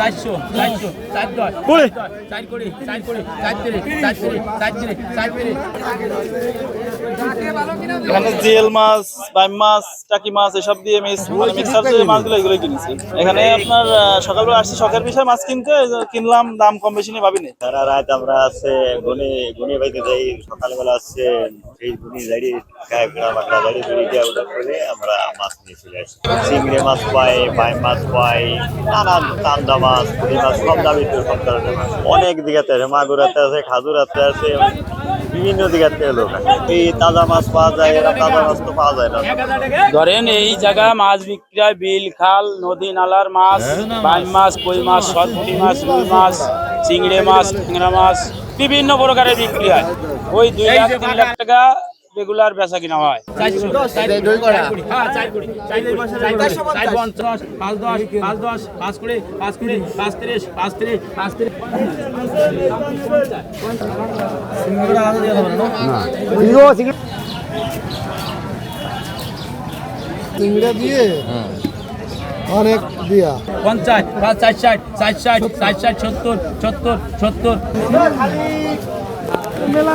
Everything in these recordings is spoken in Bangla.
চারশো চারশো চার দশ কুড়ি। চার কোড়ি চার কোড়ি চার তিরিশ চার তিরিশ চার তিরিশ চার তিরিশ। এখানে জিএল মাছ বাইম মাছ টাকি মাছ এসব দিয়ে মিক্সার যে মাছগুলো এগুলো কিনেছি। এখানে আপনার সকালবেলা আসছি শখের বিষয় মাছ কিনতে কিনলাম দাম কম বেশি নিয়ে ভাবিনি। সারা রাত আমরা আছে গুনে গুনে বাইতে যাই সকালবেলা আছে সেই গুনি মাকড়া দিয়ে ওটা করে আমরা মাছ নিয়ে চলে আসি। চিংড়ি মাছ পাই বাই মাছ পাই নানান চান্দা মাছ পুঁটি মাছ সব দামি তো সব ধরনের মাছ। অনেক দিঘাতে আছে মাগুরাতে আছে খাজুরাতে আছে বিভিন্ন দিঘাতে লোক এই তাজা মাছ পাওয়া যায় এরা তাজা মাছ তো পাওয়া যায় না। ধরেন এই জায়গা মাছ বিক্রি হয় বিল খাল নদী নালার মাছ বাইম মাছ কই মাছ সরপুটি মাছ রুই মাছ চিংড়ি মাছ ট্যাংরা মাছ বিভিন্ন প্রকারের বিক্রি হয়। ওই দুই লাখ তিন লাখ টাকা রেগুলার বেচা কিনা হয় চিংড়া দিয়ে অনেক দিয়া। পঞ্চাশ পাঁচ ষাট ষাট ষাট ষাট ষাট ষাট সত্তর সত্তর সত্তর। মেলা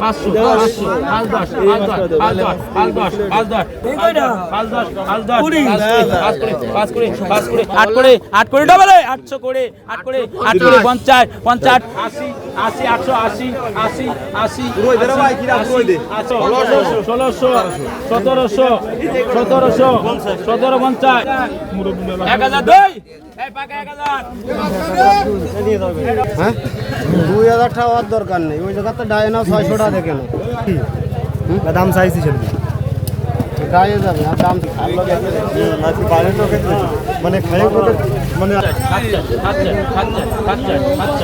পাঁচশো পাঁচশো পাঁচ দশ পাঁচ দশ পাঁচ দশ পাঁচ দশ পাঁচ দশ পাঁচ দশ পাঁচ করে পাঁচ করে পাঁচ করে আট করে আট করে ডবলে আটশো করে আট করে আট করে পঞ্চাশ পঞ্চাশ। আশি আশি আটশো আশি আশি আশি ষোলোশো ষোলোশো সতেরোশো সতেরোশো সতেরো পঞ্চাশ। এক হাজার দুই। হাজার। দুই হাজার টাকা দরকার নেই। ওই জায়গাতে ডায় না ছয়শো টাকা দেখে না দাম চাইছি সেরকম গায়ে যাবে আর দাম মানে খাই মানে খাচ্ছে খাচ্ছে খাচ্ছে